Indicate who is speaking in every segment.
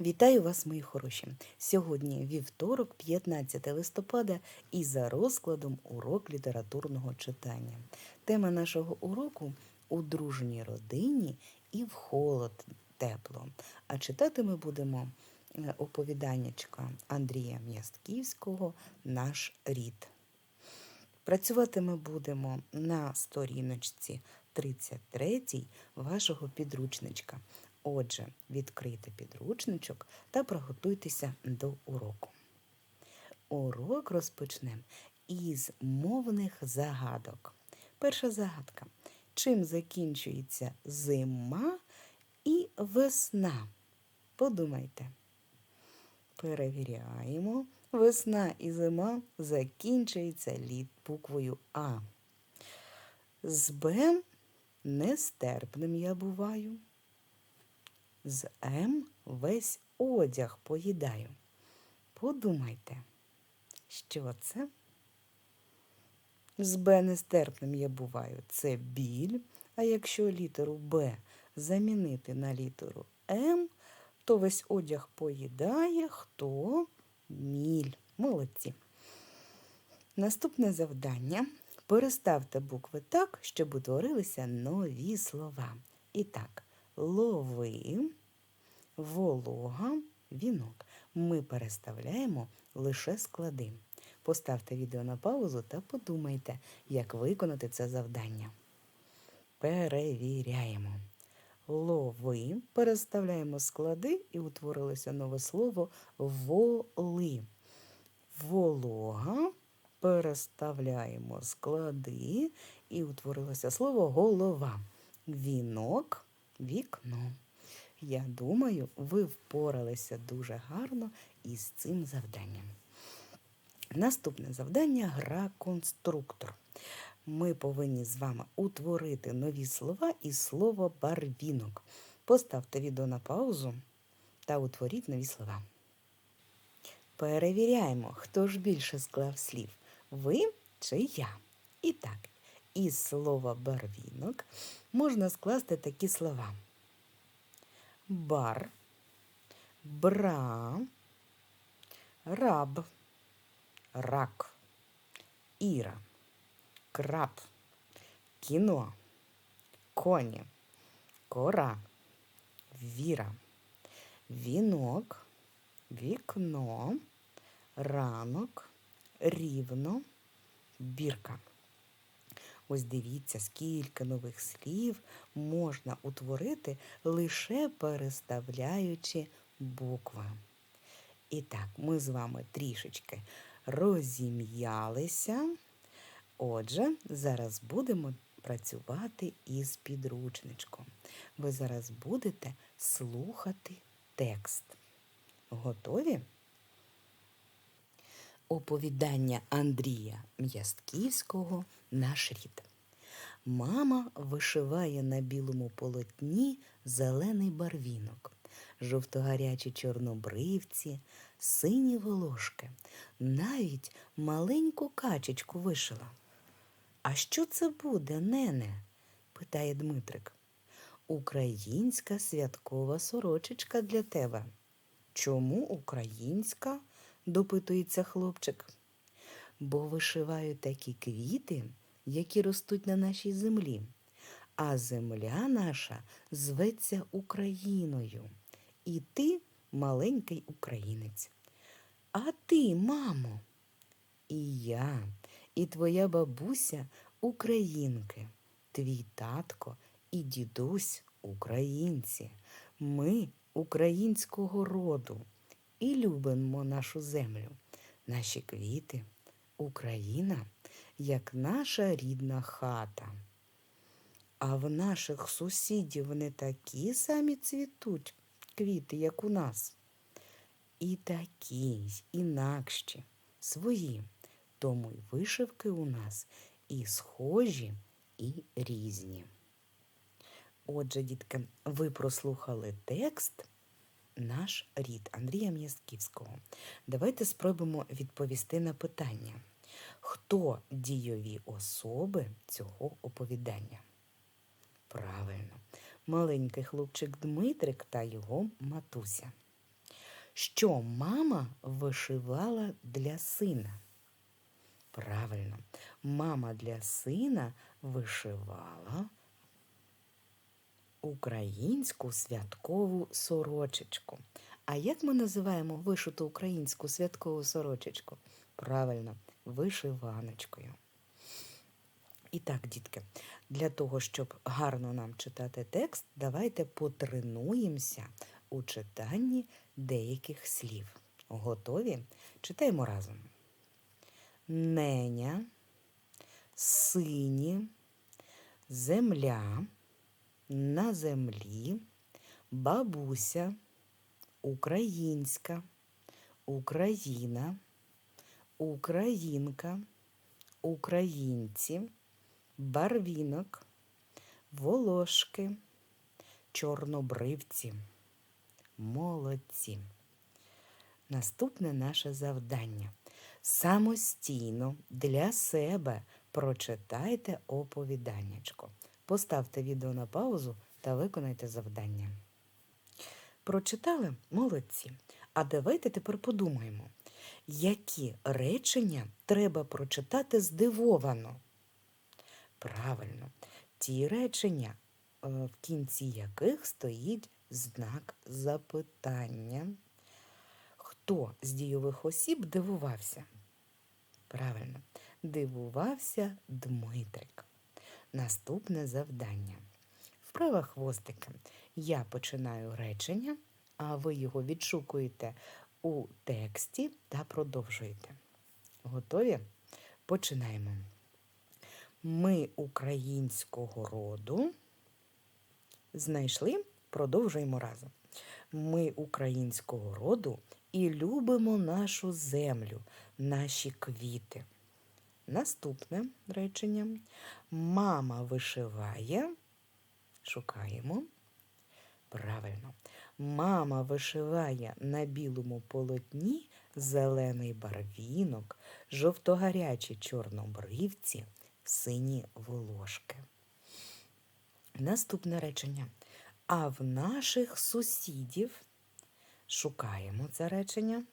Speaker 1: Вітаю вас, мої хороші! Сьогодні вівторок, 15 листопада, і за розкладом урок літературного читання. Тема нашого уроку у дружній родині і в холод тепло. А читати ми будемо е, оповіданнячка Андрія М'ястківського Наш рід. Працювати ми будемо на сторіночці 33 вашого підручничка. Отже, відкрийте підручничок та приготуйтеся до уроку. Урок розпочнемо із мовних загадок. Перша загадка. Чим закінчується зима і весна? Подумайте. Перевіряємо. Весна і зима закінчується літ буквою А. З Б нестерпним я буваю. З М весь одяг поїдаю. Подумайте, що це? З Б нестерпним я буваю. Це біль. А якщо літеру Б замінити на літеру М, то весь одяг поїдає хто? Міль. Молодці. Наступне завдання. Переставте букви так, щоб утворилися нові слова. І так, лови, волога, вінок. Ми переставляємо лише склади. Поставте відео на паузу та подумайте, як виконати це завдання. Перевіряємо. Лови. Переставляємо склади і утворилося нове слово воли. Волога. Переставляємо склади і утворилося слово голова. Вінок, вікно. Я думаю, ви впоралися дуже гарно із цим завданням. Наступне завдання гра конструктор. Ми повинні з вами утворити нові слова із слова барвінок. Поставте відео на паузу та утворіть нові слова. Перевіряємо, хто ж більше склав слів. Ви чи я? І так, із слова барвінок можна скласти такі слова: бар, бра, раб, рак, іра, краб, кіно, коні, кора, віра, вінок, вікно, ранок, рівно, бірка. Ось дивіться, скільки нових слів можна утворити, лише переставляючи букви. І так, ми з вами трішечки розім'ялися. Отже, зараз будемо працювати із підручничком. Ви зараз будете слухати текст. Готові? Оповідання Андрія М'ястківського Наш рід. Мама вишиває на білому полотні зелений барвінок, жовтогарячі чорнобривці, сині волошки, навіть маленьку качечку вишила. А що це буде, нене? питає Дмитрик. Українська святкова сорочечка для тебе. Чому українська? Допитується хлопчик. Бо вишиваю такі квіти, які ростуть на нашій землі, а земля наша зветься Україною. І ти маленький українець. А ти, мамо, і я, і твоя бабуся українки, твій татко і дідусь українці. Ми українського роду і любимо нашу землю, наші квіти, Україна, як наша рідна хата. А в наших сусідів не такі самі цвітуть квіти, як у нас. І такі, інакші, свої. Тому й вишивки у нас і схожі, і різні. Отже, дітки, ви прослухали текст наш рід Андрія М'ясківського. Давайте спробуємо відповісти на питання. Хто дійові особи цього оповідання? Правильно, маленький хлопчик Дмитрик та його матуся. що мама вишивала для сина? Правильно, мама для сина вишивала українську святкову сорочечку. А як ми називаємо вишиту українську святкову сорочечку? Правильно, вишиваночкою. І так, дітки, для того, щоб гарно нам читати текст, давайте потренуємося у читанні деяких слів. Готові? Читаємо разом. Неня, сині, земля, на землі, бабуся, українська, Україна, українка, українці, барвінок, волошки, чорнобривці. Молодці. Наступне наше завдання. Самостійно для себе прочитайте оповіданнячко. Поставте відео на паузу та виконайте завдання. Прочитали? Молодці. А давайте тепер подумаємо, які речення треба прочитати здивовано. Правильно, ті речення, е, в кінці яких стоїть знак запитання. Хто з дійових осіб дивувався? Правильно, дивувався Дмитрик. Наступне завдання. Вправа хвостика. Я починаю речення, а ви його відшукуєте у тексті та продовжуєте. Готові? Починаємо. Ми українського роду. Знайшли? Продовжуємо разом. Ми українського роду і любимо нашу землю, наші квіти. Наступне речення. Мама вишиває. Шукаємо. Правильно. Мама вишиває на білому полотні зелений барвінок, жовтогарячі чорнобривці, сині волошки. Наступне речення. А в наших сусідів шукаємо це речення.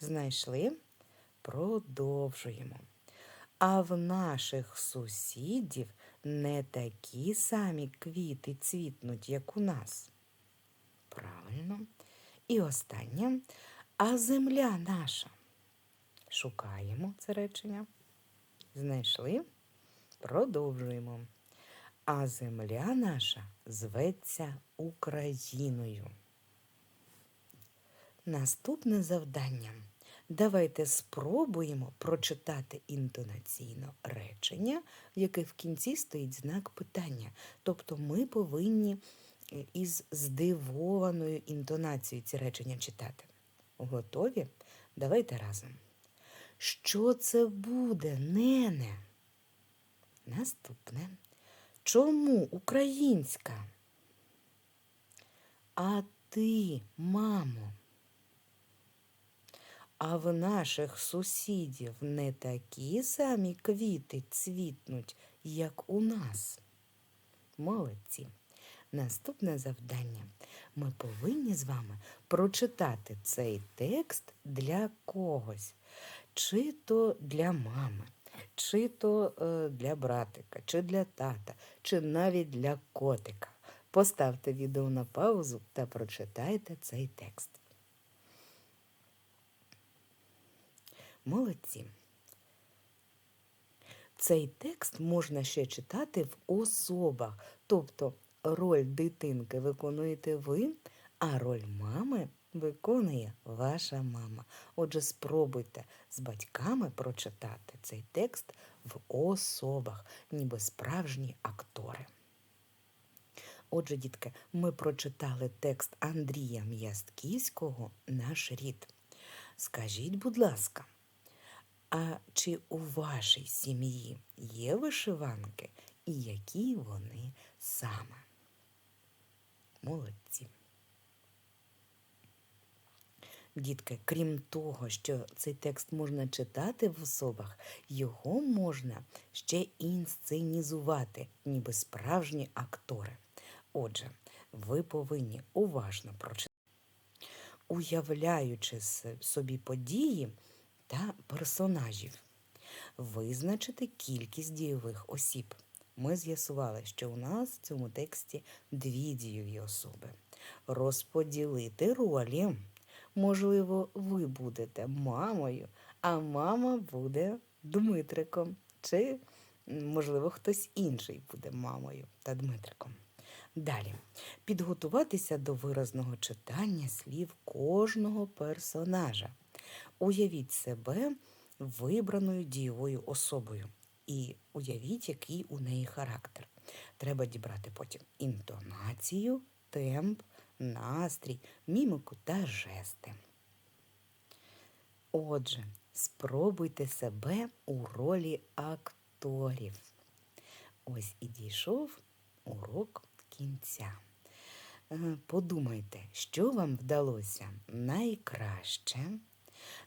Speaker 1: Знайшли, продовжуємо. А в наших сусідів не такі самі квіти цвітнуть, як у нас. Правильно. І останнє. А земля наша. Шукаємо це речення. Знайшли? Продовжуємо. А земля наша зветься Україною. Наступне завдання. Давайте спробуємо прочитати інтонаційно речення, в яких в кінці стоїть знак питання. Тобто ми повинні е, із здивованою інтонацією ці речення читати. Готові? Давайте разом. Що це буде, нене? Наступне. Чому українська? А ти, мамо? А в наших сусідів не такі самі квіти цвітнуть, як у нас. Молодці. Наступне завдання. Ми повинні з вами прочитати цей текст для когось, чи то для мами, чи то е, для братика, чи для тата, чи навіть для котика. Поставте відео на паузу та прочитайте цей текст. Молодці. Цей текст можна ще читати в особах, тобто роль дитинки виконуєте ви, а роль мами виконує ваша мама. Отже, спробуйте з батьками прочитати цей текст в особах, ніби справжні актори. Отже, дітки, ми прочитали текст Андрія М'ястківського Наш рід. Скажіть, будь ласка, а чи у вашій сім'ї є вишиванки і які вони саме? Молодці. Дітки, крім того, що цей текст можна читати в особах, його можна ще інсценізувати, ніби справжні актори. Отже, ви повинні уважно прочитати. уявляючи собі події та персонажів. Визначити кількість дійових осіб. Ми з'ясували, що у нас в цьому тексті дві дійові особи. Розподілити ролі. Можливо, ви будете мамою, а мама буде Дмитриком. Чи, можливо, хтось інший буде мамою та Дмитриком. Далі. Підготуватися до виразного читання слів кожного персонажа. Уявіть себе вибраною дієвою особою і уявіть, який у неї характер. Треба дібрати потім інтонацію, темп, настрій, мімику та жести. Отже, спробуйте себе у ролі акторів. Ось і дійшов урок кінця. Е, Подумайте, що вам вдалося найкраще,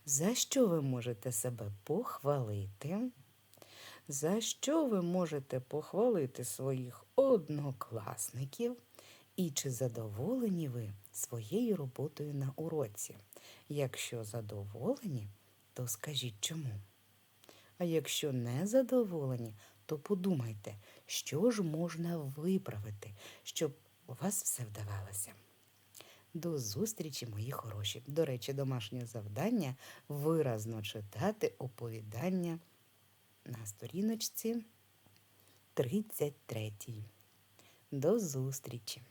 Speaker 1: за що ви можете себе похвалити, за що ви можете похвалити своїх однокласників, і чи задоволені ви своєю роботою на уроці. Якщо задоволені, то скажіть чому. А якщо не задоволені, то подумайте, що ж можна виправити, щоб у вас все вдавалося. До зустрічі, мої хороші. До речі, домашнє завдання виразно читати оповідання на сторіночці 33. До зустрічі!